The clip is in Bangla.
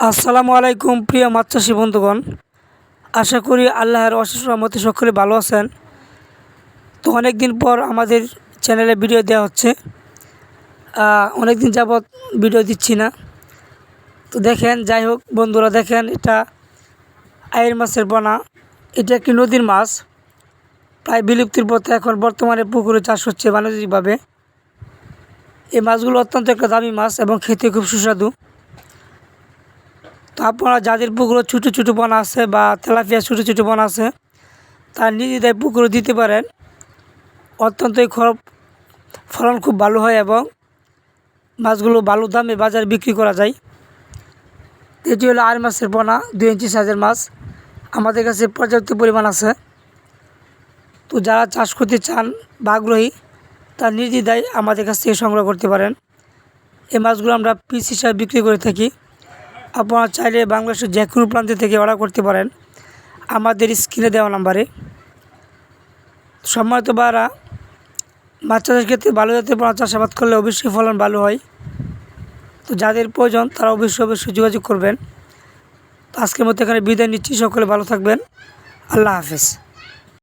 আসসালামু আলাইকুম, প্রিয় মাছ বন্ধুগণ। আশা করি আল্লাহর অশেষ রহমতে সকলে ভালো আছেন। তো অনেক দিন পর আমাদের চ্যানেলে ভিডিও দেওয়া হচ্ছে। অনেক দিন যাবৎ ভিডিও দিচ্ছি না। তো দেখেন, যাই হোক, বন্ধুরা দেখেন, এটা আয়ের মাছের বনা। এটা একটি নদীর মাছ। প্রায় বিলুপ্তির পথে এখন বর্তমানে পুকুরে চাষ হচ্ছে বাণিজ্যিকভাবে। এই মাছগুলো অত্যন্ত একটা দামি মাছ এবং খেতে খুব সুস্বাদু। আপনারা যাদের পুকুরে ছোটো ছোটো বন আছে বা তেলাপিয়া ছোটো ছোটো বন আছে, তার নিজেদের পুকুরে দিতে পারেন। অত্যন্তই খরব ফলন খুব ভালো হয় এবং মাছগুলো ভালো দামে বাজারে বিক্রি করা যায়। এটি হলো আর মাছের পোনা দুই ইঞ্চি সাইজের মাছ। আমাদের কাছে পর্যাপ্ত পরিমাণ আছে। তো যারা চাষ করতে চান বা আগ্রহী, তার নির্দ্বিধায় আমাদের কাছ থেকে সংগ্রহ করতে পারেন। এই মাছগুলো আমরা পিস হিসাবে বিক্রি করে থাকি। আপনারা চাইলে বাংলাদেশের যে কোনো প্রান্তে থেকে অর্ডার করতে পারেন। আমাদের স্ক্রিনে দেওয়া নাম্বারে। সম্মানিত বারা মাছ চাষের ক্ষেত্রে ভালো জাতের পড়া চাষাবাদ করলে অবশ্যই ফলন ভালো হয়। তো যাদের প্রয়োজন, তারা অবশ্যই অবশ্যই যোগাযোগ করবেন। আজকের মধ্যে এখানে বিদায় নিচ্ছি। সকলে ভালো থাকবেন। আল্লাহ হাফেজ।